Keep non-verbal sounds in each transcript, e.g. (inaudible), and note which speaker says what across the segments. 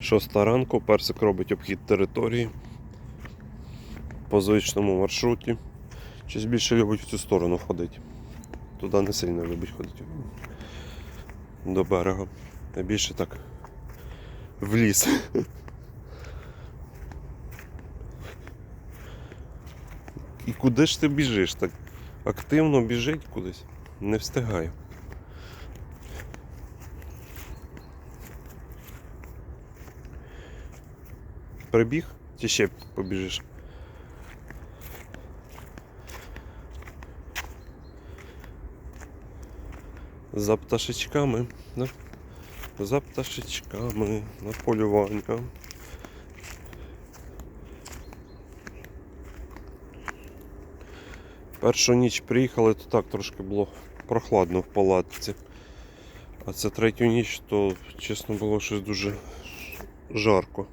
Speaker 1: Шоста ранку, персик робить обхід території по звичному маршруті. Щось більше любить в цю сторону ходити. Туди не сильно любить ходити. До берега. А більше так в ліс. І куди ж ти біжиш? Так активно біжить кудись. Не встигаю. Прибіг чи ще побіжиш? За пташечками, да? За пташечками на полювання. Першу ніч приїхали, то так трошки було прохладно в палатці. А це третю ніч, то чесно було щось дуже жарко.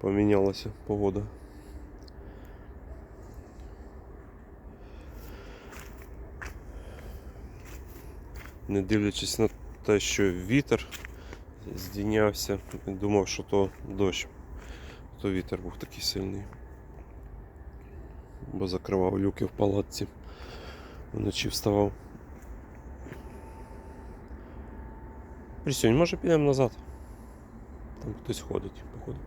Speaker 1: Помінялася погода. Не дивлячись на те, що вітер здійнявся, думав, що то дощ, то вітер був такий сильний. Бо закривав люки в палатці. Вночі вставав. Присюнь, може підемо назад. Там хтось ходить, походу.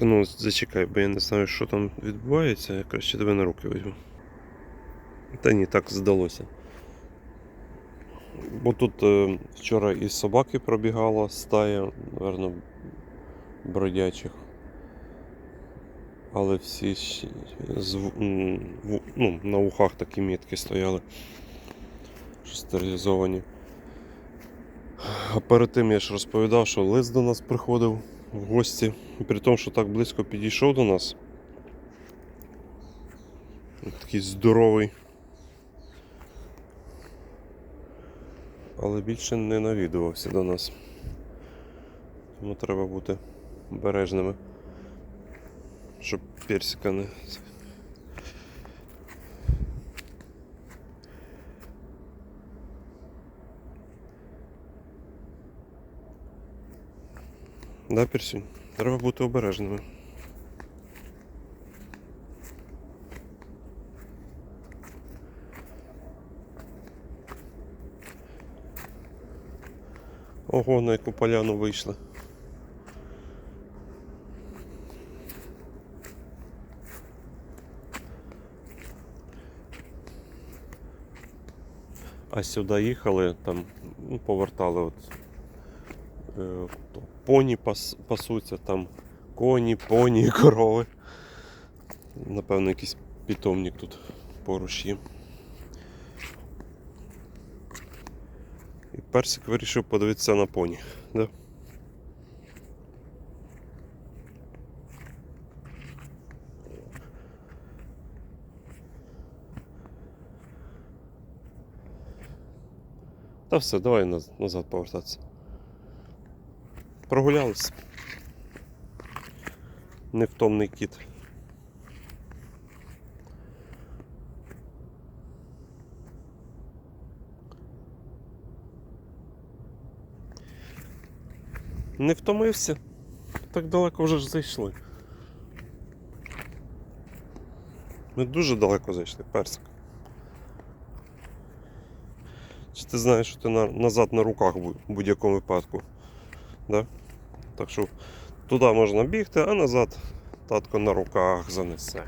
Speaker 1: Ну зачекай, бо я не знаю, що там відбувається, я краще тебе на руки візьму. Та ні, так здалося. Бо тут е, вчора із собаки пробігала стая, напевно, бродячих. Але всі щ- з, в- м, в- ну, на вухах такі мітки стояли, стерилізовані. А перед тим я ж розповідав, що лист до нас приходив в гості. При тому, що так близько підійшов до нас. Такий здоровий. Але більше не навідувався до нас. Тому треба бути обережними, щоб персика не. Да, Персюнь? Треба бути обережними. Ого, на яку поляну вийшли. А сюди їхали, там ну, повертали от е, поні пас, пасуться, там коні, поні, (laughs) корови. Напевно, якийсь питомник тут поруч є. І персик вирішив подивитися на поні. Да? Та все, давай назад повертатися. Прогулялись. Невтомний кіт. Не втомився. Так далеко вже ж зайшли. Ми дуже далеко зайшли, персик. Чи ти знаєш, що ти на, назад на руках в будь-якому випадку? Да? Так що туди можна бігти, а назад татко на руках занесе.